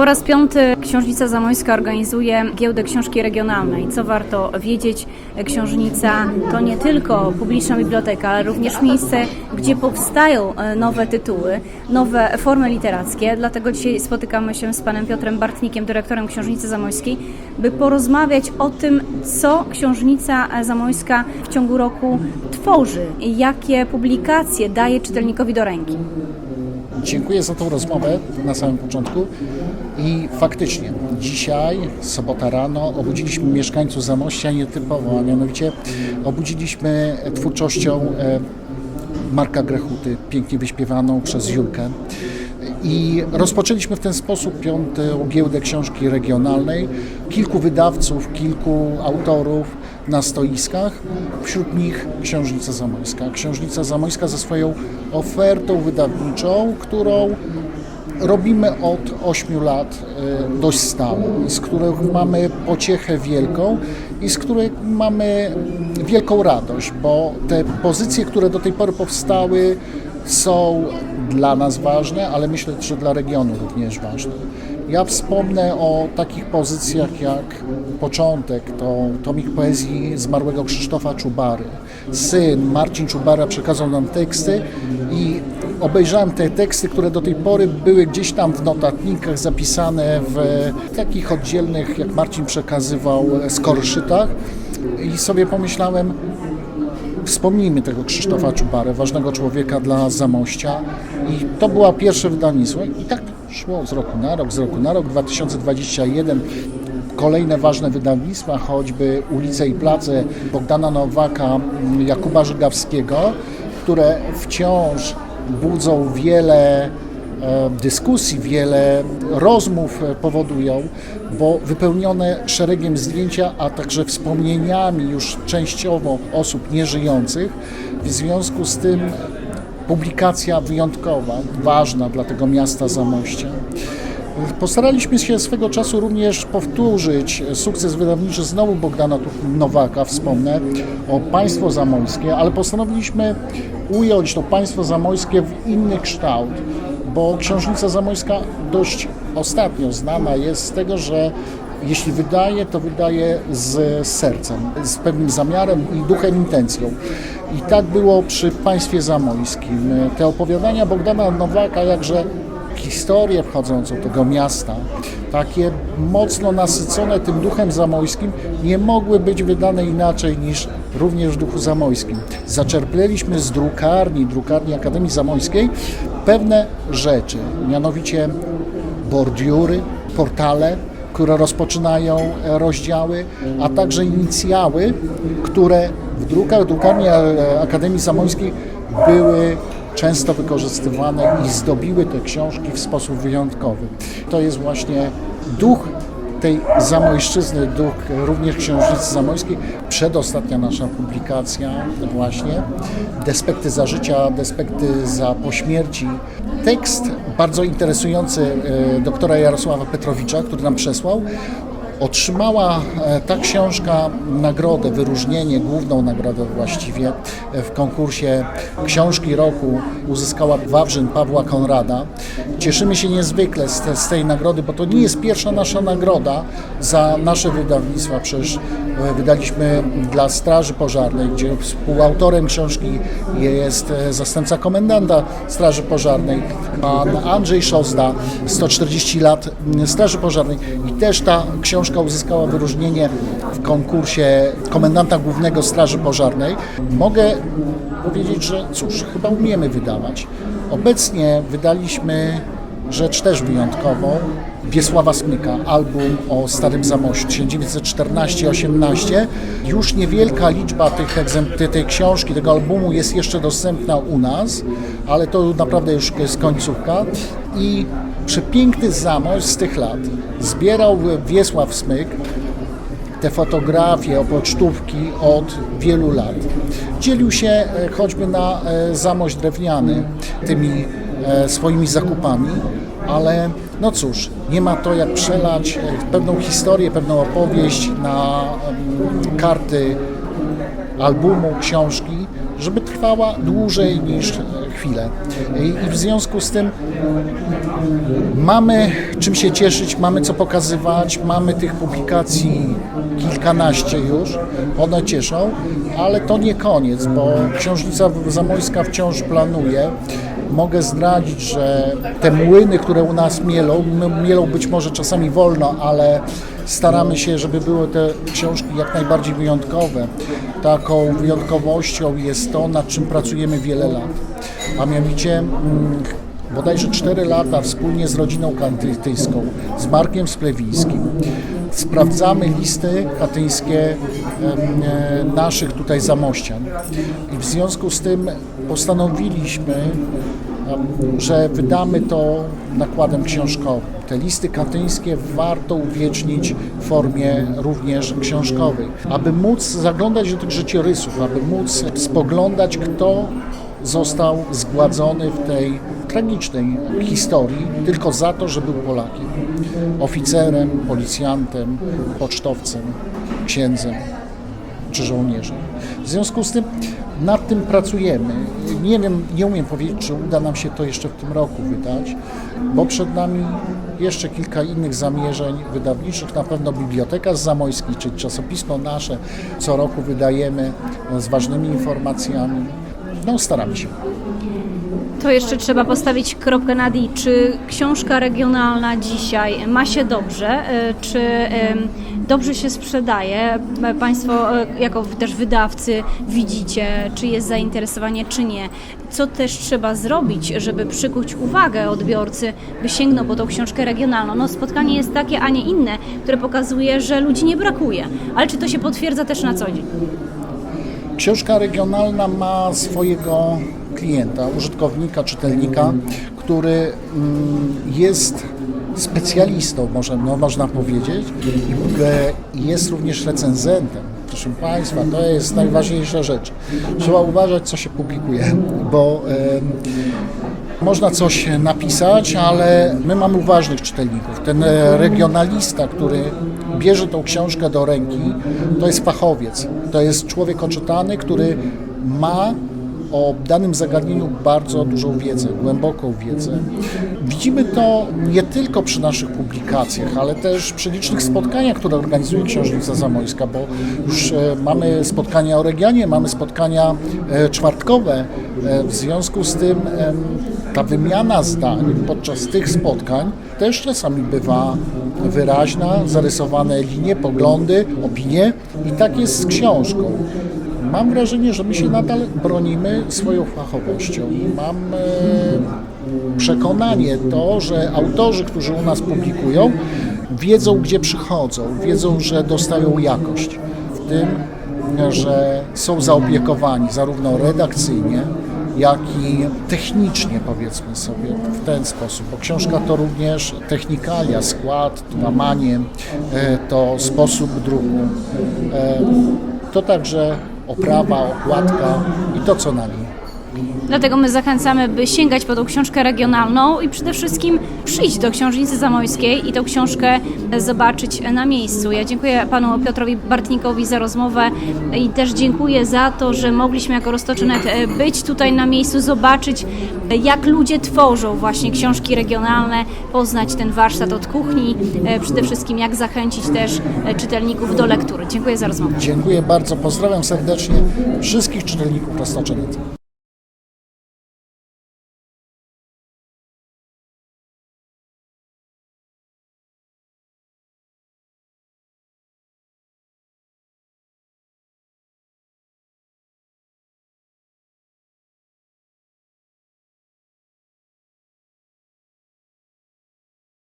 Po raz piąty Książnica Zamojska organizuje giełdę książki regionalnej. Co warto wiedzieć, Książnica to nie tylko publiczna biblioteka, ale również miejsce, gdzie powstają e, nowe tytuły, nowe formy literackie. Dlatego dzisiaj spotykamy się z panem Piotrem Bartnikiem, dyrektorem Książnicy Zamojskiej, by porozmawiać o tym, co Książnica Zamojska w ciągu roku tworzy jakie publikacje daje czytelnikowi do ręki. Dziękuję za tą rozmowę na samym początku. I faktycznie, dzisiaj, sobota rano, obudziliśmy mieszkańców Zamościa nietypowo, a mianowicie obudziliśmy twórczością e, Marka Grechuty, pięknie wyśpiewaną przez Julkę. I rozpoczęliśmy w ten sposób piątą giełdę książki regionalnej. Kilku wydawców, kilku autorów na stoiskach, wśród nich Księżnica Zamojska. Księżnica Zamojska ze swoją ofertą wydawniczą, którą robimy od 8 lat e, dość stale, z których mamy pociechę wielką i z której mamy wielką radość, bo te pozycje, które do tej pory powstały, są dla nas ważne, ale myślę, że dla regionu również ważne. Ja wspomnę o takich pozycjach jak początek, to tomik poezji zmarłego Krzysztofa Czubary. Syn Marcin Czubara przekazał nam teksty i obejrzałem te teksty, które do tej pory były gdzieś tam w notatnikach zapisane w takich oddzielnych, jak Marcin przekazywał, skorszytach i sobie pomyślałem, Wspomnijmy tego Krzysztofa Czubarę, ważnego człowieka dla Zamościa. I to było pierwsze wydawnictwo. I tak szło z roku na rok, z roku na rok. 2021 kolejne ważne wydawnictwa, choćby Ulice i Place Bogdana Nowaka, Jakuba Żygawskiego, które wciąż budzą wiele e, dyskusji, wiele rozmów e, powodują, bo wypełnione szeregiem zdjęcia, a także wspomnieniami już częściowo osób nieżyjących. W związku z tym publikacja wyjątkowa, ważna dla tego miasta Zamościa. Postaraliśmy się swego czasu również powtórzyć sukces wydawniczy znowu Bogdana Nowaka, wspomnę, o Państwo Zamojskie, ale postanowiliśmy ująć to Państwo Zamojskie w inny kształt, bo Książnica Zamojska dość ostatnio znana jest z tego, że jeśli wydaje, to wydaje z sercem, z pewnym zamiarem i duchem, intencją. I tak było przy Państwie Zamojskim. Te opowiadania Bogdana Nowaka, jakże historię wchodzącą tego miasta, takie mocno nasycone tym duchem zamojskim, nie mogły być wydane inaczej niż również w duchu zamojskim. Zaczerpnęliśmy z drukarni, drukarni Akademii Zamojskiej pewne rzeczy, mianowicie bordiury, portale, które rozpoczynają rozdziały, a także inicjały, które w drukach drukarni Akademii Zamojskiej były często wykorzystywane i zdobiły te książki w sposób wyjątkowy. To jest właśnie duch tej Zamojszczyzny, duch również Księżnicy Zamojskiej. Przedostatnia nasza publikacja właśnie, Despekty za życia, Despekty za pośmierci. Tekst bardzo interesujący e, doktora Jarosława Petrowicza, który nam przesłał, Otrzymała e, ta książka nagrodę, wyróżnienie, główną nagrodę właściwie e, w konkursie Książki Roku. Uzyskała Wawrzyn Pawła Konrada. Cieszymy się niezwykle z, te, z tej nagrody, bo to nie jest pierwsza nasza nagroda za nasze wydawnictwa. Przecież e, wydaliśmy dla Straży Pożarnej, gdzie współautorem książki jest zastępca komendanta Straży Pożarnej, pan Andrzej Szozda, 140 lat Straży Pożarnej i też ta książka książka uzyskała wyróżnienie w konkursie komendanta głównego Straży Pożarnej. Mogę powiedzieć, że cóż, chyba umiemy wydawać. Obecnie wydaliśmy rzecz też wyjątkową. Wiesława Smyka, album o Starym Zamościu 1914-18. Już niewielka liczba tych tej książki, tego albumu jest jeszcze dostępna u nas, ale to naprawdę już jest końcówka. I przepiękny zamość z tych lat zbierał Wiesław Smyk te fotografie, pocztówki od wielu lat. Dzielił się e, choćby na e, zamość drewniany tymi e, swoimi zakupami, ale no cóż, nie ma to jak przelać pewną historię, pewną opowieść na mm, karty albumu, książki, żeby trwała dłużej niż chwilę. I, w związku z tym mamy czym się cieszyć, mamy co pokazywać, mamy tych publikacji kilkanaście już, one cieszą, ale to nie koniec, bo Książnica Zamojska wciąż planuje. Mogę zdradzić, że te młyny, które u nas mielą, mielą być może czasami wolno, ale staramy się, żeby były te książki jak najbardziej wyjątkowe. Taką wyjątkowością jest to, nad czym pracujemy wiele lat, a mianowicie bodajże 4 lata wspólnie z rodziną katyńską, z Markiem Splewińskim. Sprawdzamy listy katyńskie e, naszych tutaj zamościan. I w związku z tym postanowiliśmy, że wydamy to nakładem książkowym. Te listy katyńskie warto uwiecznić w formie również książkowej, aby móc zaglądać do tych życiorysów, aby móc spoglądać, kto został zgładzony w tej tragicznej historii tylko za to, że był Polakiem. Oficerem, policjantem, pocztowcem, księdzem czy żołnierzem. W związku z tym nad tym pracujemy. Nie wiem, nie umiem powiedzieć, czy uda nam się to jeszcze w tym roku wydać, bo przed nami jeszcze kilka innych zamierzeń wydawniczych. Na pewno Biblioteka z Zamojskiej, czy czasopismo nasze co roku wydajemy z ważnymi informacjami. No, staramy się. To jeszcze trzeba postawić kropkę nad i. Czy książka regionalna dzisiaj ma się dobrze? E, Czy dobrze się sprzedaje? E, Państwo e, jako też wydawcy widzicie, czy jest zainteresowanie, czy nie. Co też trzeba zrobić, żeby przykuć uwagę odbiorcy, by sięgnął po tą książkę regionalną? No spotkanie jest takie, a nie inne, które pokazuje, że ludzi nie brakuje. Ale czy to się potwierdza też na co dzień? Książka regionalna ma swojego klienta, użytkownika, czytelnika, który mm, jest specjalistą, może, no, można powiedzieć, i jest również recenzentem. Proszę Państwa, to jest najważniejsza rzecz. Trzeba uważać, co się publikuje, bo em, można coś napisać, ale my mamy uważnych czytelników. Ten e, regionalista, który bierze tą książkę do ręki, to jest fachowiec. To jest człowiek oczytany, który ma o danym zagadnieniu bardzo dużą wiedzę, głęboką wiedzę. Widzimy to nie tylko przy naszych publikacjach, ale też przy licznych spotkaniach, które organizuje Książnica Zamojska, bo już e, mamy spotkania o regionie, mamy spotkania e, czwartkowe. E, W związku z tym ta wymiana zdań podczas tych spotkań też czasami bywa wyraźna, zarysowane linie, poglądy, opinie i tak jest z książką. Mam wrażenie, że my się nadal bronimy swoją fachowością. Mam e, przekonanie to, że autorzy, którzy u nas publikują, wiedzą, gdzie przychodzą, wiedzą, że dostają jakość. W tym, że są zaopiekowani zarówno redakcyjnie, jak i technicznie, powiedzmy sobie, w ten sposób. Bo książka to również technikalia, skład, łamanie, e, to sposób druku. E, To także oprawa, okładka i to, co na niej. Dlatego my zachęcamy, by sięgać po tą książkę regionalną i przede wszystkim przyjść do Książnicy Zamojskiej i tą książkę zobaczyć na miejscu. Ja dziękuję panu Piotrowi Bartnikowi za rozmowę i też dziękuję za to, że mogliśmy jako Roztoczonet e, być tutaj na miejscu, zobaczyć jak ludzie tworzą właśnie książki regionalne, poznać ten warsztat od kuchni, e, przede wszystkim jak zachęcić też e, czytelników do lektury. Dziękuję za rozmowę. Dziękuję bardzo, pozdrawiam serdecznie wszystkich czytelników Roztoczenet.